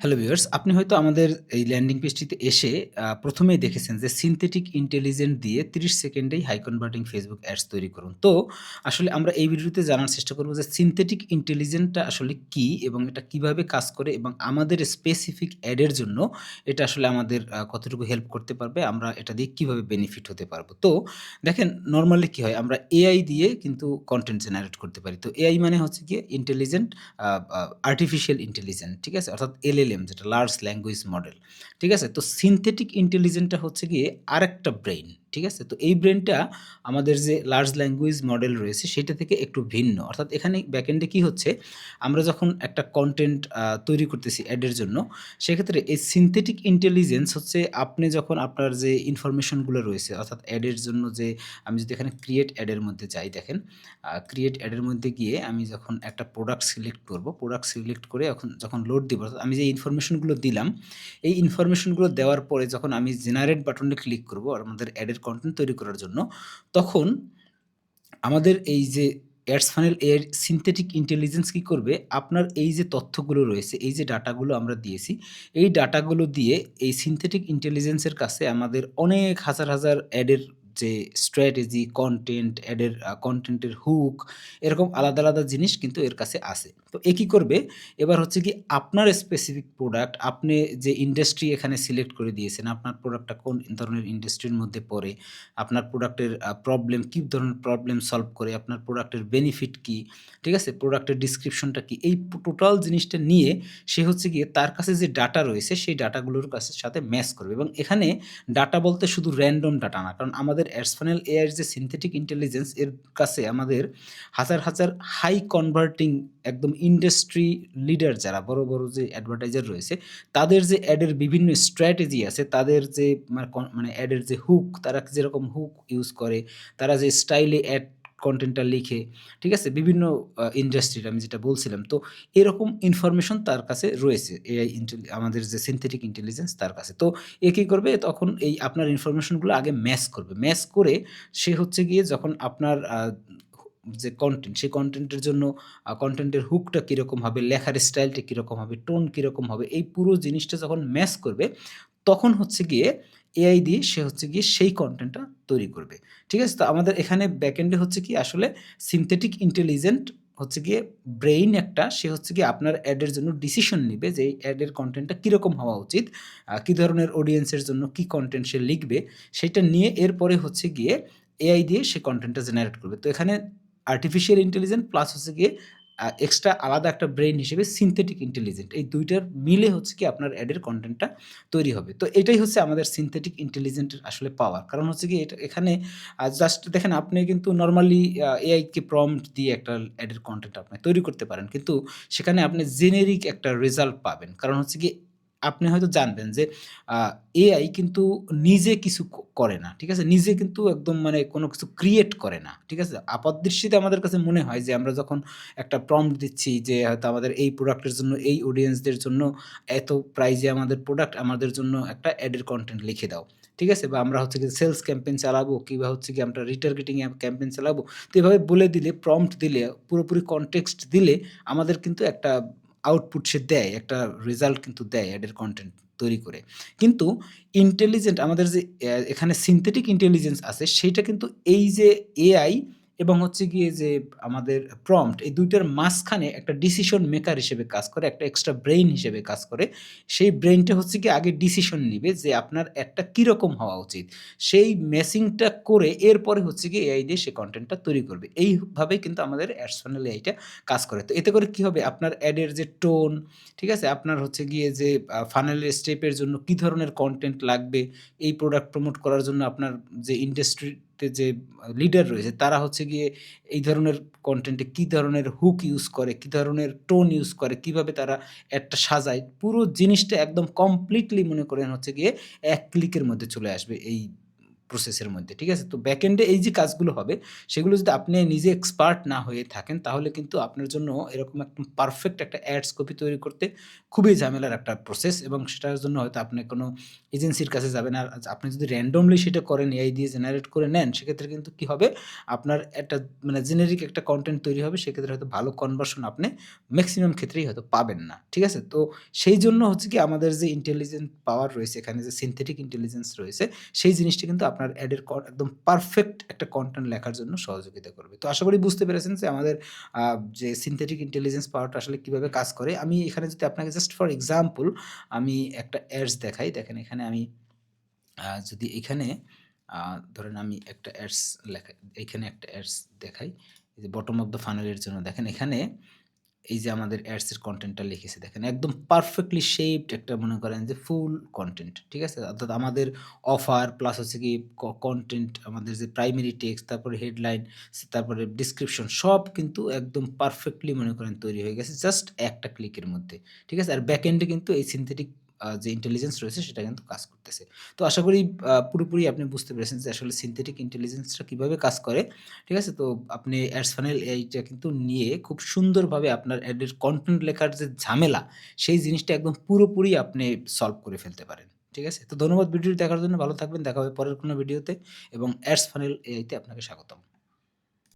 Hello viewers, আপনি হয়তো আমাদের এই ল্যান্ডিং পেজটিতে এসে প্রথমেই দেখেছেন যে সিনথেটিক ইন্টেলিজেন্ট দিয়ে ৩০ সেকেন্ডেই হাই কনভার্টিং ফেসবুক অ্যাডস তৈরি করুন। তো আসলে আমরা এই ভিডিওতে জানার চেষ্টা করব যে সিনথেটিক ইন্টেলিজেন্টটা আসলে কী এবং এটা কীভাবে কাজ করে এবং আমাদের স্পেসিফিক অ্যাডের জন্য এটা আসলে আমাদের কতটুকু হেল্প করতে পারবে, আমরা এটা দিয়ে কীভাবে বেনিফিট হতে পারব। তো দেখেন নর্মালি কি হয় আমরা এআই দিয়ে কিন্তু কন্টেন্ট জেনারেট করতে পারি। তো এআই মানে হচ্ছে গিয়ে ইন্টেলিজেন্ট আর্টিফিশিয়াল ইন্টেলিজেন্ট, ঠিক আছে? অর্থাৎ এলএলএম যেটা লার্জ ল্যাঙ্গুয়েজ মডেল, ঠিক আছে? তো সিনথেটিক ইন্টেলিজেন্টটা হচ্ছে গিয়ে আরেকটা ব্রেইন, ঠিক আছে? তো এই ব্রেনটা আমাদের যে লার্জ ল্যাঙ্গুয়েজ মডেল রয়েছে সেটা থেকে একটু ভিন্ন। অর্থাৎ এখানে ব্যাকএন্ডে কি হচ্ছে, আমরা যখন একটা কন্টেন্ট তৈরি করতেছি অ্যাডের জন্য, সেক্ষেত্রে এই সিনথেটিক ইন্টেলিজেন্স হচ্ছে আপনি যখন আপনার যে ইনফরমেশনগুলো রয়েছে অর্থাৎ অ্যাডের জন্য যে আমি যদি এখানে ক্রিয়েট অ্যাডের মধ্যে যাই দেখেন, ক্রিয়েট অ্যাডের মধ্যে গিয়ে আমি যখন একটা প্রোডাক্ট সিলেক্ট করব, প্রোডাক্ট সিলেক্ট করে এখন যখন লোড দিব অর্থাৎ আমি যে ইনফরমেশনগুলো দিলাম, এই ইনফরমেশনগুলো দেওয়ার পরে যখন আমি জেনারেট বাটনে ক্লিক করব আমাদের অ্যাডের কনটেন্ট তৈরি করার জন্য, তখন আমাদের এই যে অ্যাডস ফানেল এর সিনথেটিক ইন্টেলিজেন্স কী করবে, আপনার এই যে তথ্যগুলো রয়েছে, এই যে ডাটাগুলো আমরা দিয়েছি, এই ডাটাগুলো দিয়ে এই সিনথেটিক ইন্টেলিজেন্সের কাছে আমাদের অনেক হাজার, হাজার অ্যাডের যে স্ট্র্যাটেজি, কনটেন্ট, অ্যাডের কনটেন্টের হুক এরকম আলাদা, আলাদা জিনিস কিন্তু এর কাছে আছে। তো এ কী করবে, এবার হচ্ছে কি আপনার স্পেসিফিক প্রোডাক্ট আপনি যে ইন্ডাস্ট্রি এখানে সিলেক্ট করে দিয়েছেন, আপনার প্রোডাক্টটা কোন ধরনের ইন্ডাস্ট্রির মধ্যে পড়ে, আপনার প্রোডাক্টের প্রবলেম কী ধরনের প্রবলেম সলভ করে, আপনার প্রোডাক্টের বেনিফিট কি, ঠিক আছে? প্রোডাক্টের ডিসক্রিপশনটা কি, এই টোটাল জিনিসটা নিয়ে সে হচ্ছে গিয়ে তার কাছে যে ডাটা রয়েছে সেই ডাটাগুলোর কাছে সাথে ম্যাচ করবে এবং এখানে ডাটা বলতে শুধু র‍্যান্ডম ডাটা না। কারণ আমাদের অ্যাডস ফানেল এআই যে সিনথেটিক ইন্টেলিজেন্স এর কাছে আমাদের হাজার, হাজার হাই কনভার্টিং একদম ইন্ডাস্ট্রি লিডার যারা বড়, বড় যে অ্যাডভার্টাইজার রয়েছে, তাদের যে অ্যাডের বিভিন্ন স্ট্র্যাটেজি আছে, তাদের যে মানে মানে অ্যাডের যে হুক, তারা যেরকম হুক ইউজ করে, তারা যে স্টাইলে অ্যাড কনটেন্টটা লিখে, ঠিক আছে? বিভিন্ন ইন্ডাস্ট্রির আমি যেটা বলছিলাম। তো এরকম ইনফরমেশন তার কাছে রয়েছে। এআই আমাদের যে সিনথেটিক ইন্টেলিজেন্স তার কাছে। তো এ কি করবে, তখন এই আপনার ইনফরমেশনগুলো আগে ম্যাচ করবে। ম্যাচ করে সে হচ্ছে গিয়ে যখন আপনার যে কন্টেন্ট সেই কন্টেন্টের জন্য কন্টেন্টের হুকটা কীরকম হবে, লেখার স্টাইলটা কীরকম হবে, টোন কীরকম হবে, এই পুরো জিনিসটা যখন ম্যাচ করবে, তখন হচ্ছে গিয়ে এআই দিয়ে সে হচ্ছে গিয়ে সেই কন্টেন্টটা তৈরি করবে। ঠিক আছে? তো আমাদের এখানে ব্যাকএন্ডে হচ্ছে কি আসলে সিনথেটিক ইন্টেলিজেন্ট হচ্ছে গিয়ে ব্রেইন একটা, সে হচ্ছে গিয়ে আপনার অ্যাডের জন্য ডিসিশন নিবে যে এই অ্যাডের কন্টেন্টটা কীরকম হওয়া উচিত, কি ধরনের অডিয়েন্সের জন্য কি কন্টেন্ট সে লিখবে, সেটা নিয়ে এরপরে হচ্ছে গিয়ে এআই দিয়ে সে কন্টেন্টটা জেনারেট করবে। তো এখানে আর্টিফিশিয়াল ইন্টেলিজেন্ট প্লাস হচ্ছে গিয়ে এক্সট্রা আলাদা একটা ব্রেন হিসেবে সিনথেটিক ইন্টেলিজেন্ট। এই দুইটার মিলে হচ্ছে কি আপনার অ্যাডের কন্টেন্টটা তৈরি হবে। তো এটাই হচ্ছে আমাদের সিনথেটিক ইন্টেলিজেন্টের আসলে পাওয়ার। কারণ হচ্ছে কি এটা এখানে জাস্ট দেখেন আপনি কিন্তু নর্মালি এআইকে এআই প্রম্পট দিয়ে একটা অ্যাডের কন্টেন্ট আপনি তৈরি করতে পারেন। কিন্তু সেখানে আপনি জেনেরিক একটা রেজাল্ট পাবেন। কারণ হচ্ছে গিয়ে আপনি হয়তো জানবেন যে এআই কিন্তু নিজে কিছু করে না। ঠিক আছে? নিজে কিন্তু একদম মানে কোনো কিছু ক্রিয়েট করে না। ঠিক আছে? আপাতদৃষ্টিতে আমাদের কাছে মনে হয় যে, আমরা যখন একটা প্রম্পট দিচ্ছি যে, হয়তো আমাদের এই প্রোডাক্টের জন্য, এই অডিয়েন্সদের জন্য এত প্রাইজে আমাদের প্রোডাক্ট আমাদের জন্য একটা অ্যাডের কন্টেন্ট লিখে দাও। ঠিক আছে? বা আমরা হচ্ছে কি সেলস ক্যাম্পেইন চালাবো কিংবা হচ্ছে কি আমরা রিটার্গেটিং ক্যাম্পেইন চালাবো। তো এভাবে বলে দিলে প্রম্পট দিলে, পুরোপুরি কনটেক্সট দিলে আমাদের কিন্তু একটা আউটপুট সে দেয়। একটা রেজাল্ট কিন্তু দেয় অ্যাডের কন্টেন্ট তৈরি করে। কিন্তু ইন্টেলিজেন্ট আমাদের যে এখানে সিনথেটিক ইন্টেলিজেন্স আছে, সেইটা কিন্তু এই যে এআই এবং হচ্ছে গিয়ে যে আমাদের প্রম্পট এই দুইটার মাঝখানে একটা ডিসিশন মেকার হিসেবে কাজ করে, একটা এক্সট্রা ব্রেইন হিসেবে কাজ করে। সেই ব্রেইনটা হচ্ছে গিয়ে আগে ডিসিশন নিবে যে আপনার অ্যাডটা কীরকম হওয়া উচিত। সেই ম্যাচিংটা করে এরপরে হচ্ছে গিয়ে এআই দিয়ে সে কনটেন্টটা তৈরি করবে। এইভাবেই কিন্তু আমাদের অ্যাডস ফানেল এআইটা কাজ করে। তো এতে করে কি হবে আপনার অ্যাডের যে টোন, ঠিক আছে? আপনার হচ্ছে গিয়ে যে আ ফানেলের স্টেপের জন্য কি ধরনের কনটেন্ট লাগবে, এই প্রোডাক্ট প্রমোট করার জন্য আপনার যে ইন্ডাস্ট্রিতে যে লিডার রয়েছে তারা হচ্ছে গিয়ে এই ধরনের কন্টেন্টে কী ধরনের হুক ইউজ করে, কী ধরনের টোন ইউজ করে, কীভাবে তারা একটা সাজায়। পুরো জিনিসটা একদম কমপ্লিটলি মনে করেন হচ্ছে গিয়ে এক ক্লিকের মধ্যে চলে আসবে এই প্রসেসের মধ্যে। ঠিক আছে? তো ব্যাকএন্ডে এই যে কাজগুলো হবে, সেগুলো যদি আপনি নিজে এক্সপার্ট না হয়ে থাকেন, তাহলে কিন্তু আপনার জন্য এরকম একদম পারফেক্ট একটা অ্যাডস কপি তৈরি করতে খুবই ঝামেলার একটা প্রসেস এবং সেটার জন্য হয়তো আপনি কোনো এজেন্সির কাছে যাবেন। আর আপনি যদি র‍্যান্ডমলি সেটা করেন এআই দিয়ে জেনারেট করে নেন, সেক্ষেত্রে কিন্তু কি হবে আপনার একটা মানে জেনেরিক একটা কন্টেন্ট তৈরি হবে, সেক্ষেত্রে হয়তো ভালো কনভার্সন আপনি ম্যাক্সিমাম ক্ষেত্রেই হয়তো পাবেন না। ঠিক আছে? তো সেই জন্য হচ্ছে কি আমাদের যে ইন্টেলিজেন্ট পাওয়ার রয়েছে, এখানে যে সিনথেটিক ইন্টেলিজেন্স রয়েছে, সেই জিনিসটা কিন্তু আপনার অ্যাডের একদম পারফেক্ট একটা কন্টেন্ট লেখার জন্য সহযোগিতা করবে। তো আশা করি বুঝতে পেরেছেন যে আমাদের যে সিনথেটিক ইন্টেলিজেন্স পাওয়ারটা আসলে কীভাবে কাজ করে। আমি এখানে যদি আপনাকে জাস্ট ফর এক্সাম্পল আমি একটা অ্যাডস দেখাই। দেখেন এখানে আমি যদি এখানে ধরেন আমি একটা অ্যাডস লেখা, এখানে একটা অ্যাডস দেখাই। যে বটম অফ দ্য ফানেল এর জন্য দেখেন এখানে এই যে আমাদের অ্যাডসের কন্টেন্টটা লিখেছে, দেখেন, একদম পারফেক্টলি শেপড একটা মনে করেন যে ফুল কন্টেন্ট ঠিক আছে? অর্থাৎ আমাদের অফার প্লাস হচ্ছে কি কন্টেন্ট আমাদের যে প্রাইমারি টেক্সট তারপরে হেডলাইন তারপরে ডিসক্রিপশন সব কিন্তু একদম পারফেক্টলি মনে করেন তৈরি হয়ে গেছে জাস্ট একটা ক্লিকের মধ্যে। ঠিক আছে? আর ব্যাকএন্ডে কিন্তু এই সিনথেটিক যে ইন্টেলিজেন্স রয়েছে সেটা কিন্তু কাজ করতেছে। তো আশা করি পুরোপুরি আপনি বুঝতে পেরেছেন যে আসলে সিনথেটিক ইন্টেলিজেন্সটা কীভাবে কাজ করে। ঠিক আছে? তো আপনি অ্যাডস ফানেল এআইটা কিন্তু নিয়ে খুব সুন্দরভাবে আপনার অ্যাডের কনটেন্ট লেখার যে ঝামেলা, সেই জিনিসটা একদম পুরোপুরি আপনি সলভ করে ফেলতে পারেন। ঠিক আছে? তো ধন্যবাদ ভিডিওটি দেখার জন্য ভালো থাকবেন। দেখা হবে পরের কোনো ভিডিওতে এবং অ্যাডস ফানেল এআইতে আপনাকে স্বাগতম।